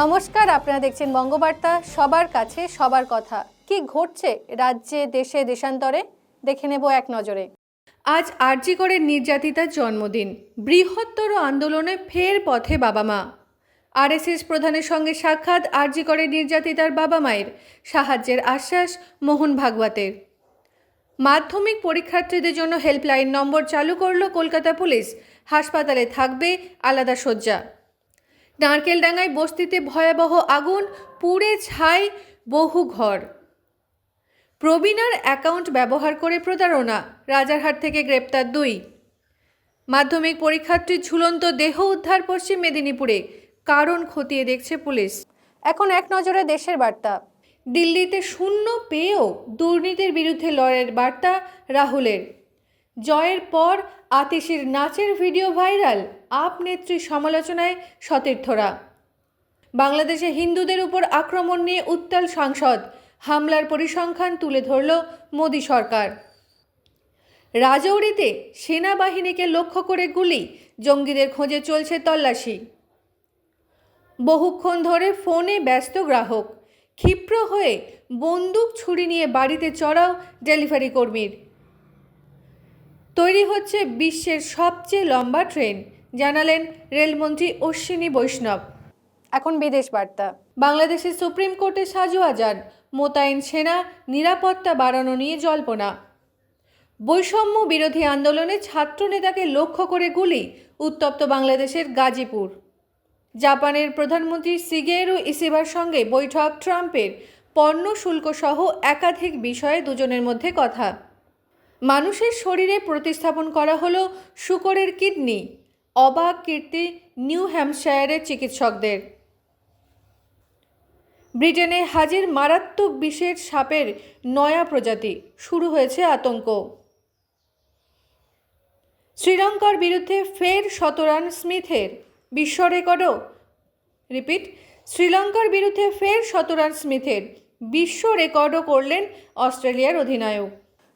নমস্কার, আপনারা দেখছেন বঙ্গবার্তা। সবার কাছে সবার কথা। কি ঘটছে রাজ্যে, দেশে, দেশান্তরে? দেখে নেব এক নজরে। আজ আরজিকরের নির্যাতিতার জন্মদিন। বৃহত্তর আন্দোলনে ফের পথে বাবা মা। আরএসএস প্রধানের সঙ্গে সাক্ষাৎ আরজিকরের নির্যাতিতার বাবা মায়ের সাহায্যের আশ্বাস মোহন ভাগবতের। মাধ্যমিক পরীক্ষার্থীদের জন্য হেল্পলাইন নম্বর চালু করল কলকাতা পুলিশ। হাসপাতালে থাকবে আলাদা শয্যা। নারকেলডাঙ্গায় বস্তিতে ভয়াবহ আগুন, পুড়ে ছাই বহু ঘর। প্রবীণার অ্যাকাউন্ট ব্যবহার করে প্রতারণা, রাজারহাট থেকে গ্রেপ্তার দুই। মাধ্যমিক পরীক্ষার্থীর ঝুলন্ত দেহ উদ্ধার পশ্চিম মেদিনীপুরে, কারণ খতিয়ে দেখছে পুলিশ। এখন এক নজরে দেশের বার্তা। দিল্লিতে শূন্য পেয়েও দুর্নীতির বিরুদ্ধে লড়াইয়ের বার্তা রাহুলের। জয়ের পর আতিশির নাচের ভিডিও ভাইরাল, আপ নেত্রীর সমালোচনায় সতীর্থরা বাংলাদেশে হিন্দুদের উপর আক্রমণ নিয়ে উত্তাল সাংসদ, হামলার পরিসংখ্যান তুলে ধরল মোদী সরকার। রাজৌরিতে সেনাবাহিনীকে লক্ষ্য করে গুলি, জঙ্গিদের খোঁজে চলছে তল্লাশি। বহুক্ষণ ধরে ফোনে ব্যস্ত গ্রাহক, ক্ষিপ্র হয়ে বন্দুক ছুরি নিয়ে বাড়িতে চড়াও ডেলিভারি কর্মীর। তৈরি হচ্ছে বিশ্বের সবচেয়ে লম্বা ট্রেন জানালেন রেলমন্ত্রী অশ্বিনী বৈষ্ণব। এখন বিদেশ বার্তা। বাংলাদেশের সুপ্রিম কোর্টে সাজু আজান মোতায়েন সেনা নিরাপত্তা বাড়ানো নিয়ে জল্পনা। বৈষম্য বিরোধী আন্দোলনে ছাত্রনেতাকে লক্ষ্য করে গুলি উত্তপ্ত বাংলাদেশের গাজীপুর। জাপানের প্রধানমন্ত্রী সিগেরু ইসিবার সঙ্গে বৈঠক ট্রাম্পের পণ্য শুল্ক সহ একাধিক বিষয়ে দুজনের মধ্যে কথা। মানুষের শরীরে প্রতিস্থাপন করা হলো শুকরের কিডনি অবাক কীর্তি, নিউ হ্যাম্পশায়ারের চিকিৎসকদের। ব্রিটেনে হাজির মারাত্মক বিষের সাপের নয়া প্রজাতি, শুরু হয়েছে আতঙ্ক। শ্রীলঙ্কার বিরুদ্ধে ফের শতরান স্মিথের, বিশ্ব রেকর্ডও। রিপিট, শ্রীলঙ্কার বিরুদ্ধে ফের শতরান স্মিথের, বিশ্ব রেকর্ডও করলেন অস্ট্রেলিয়ার অধিনায়ক।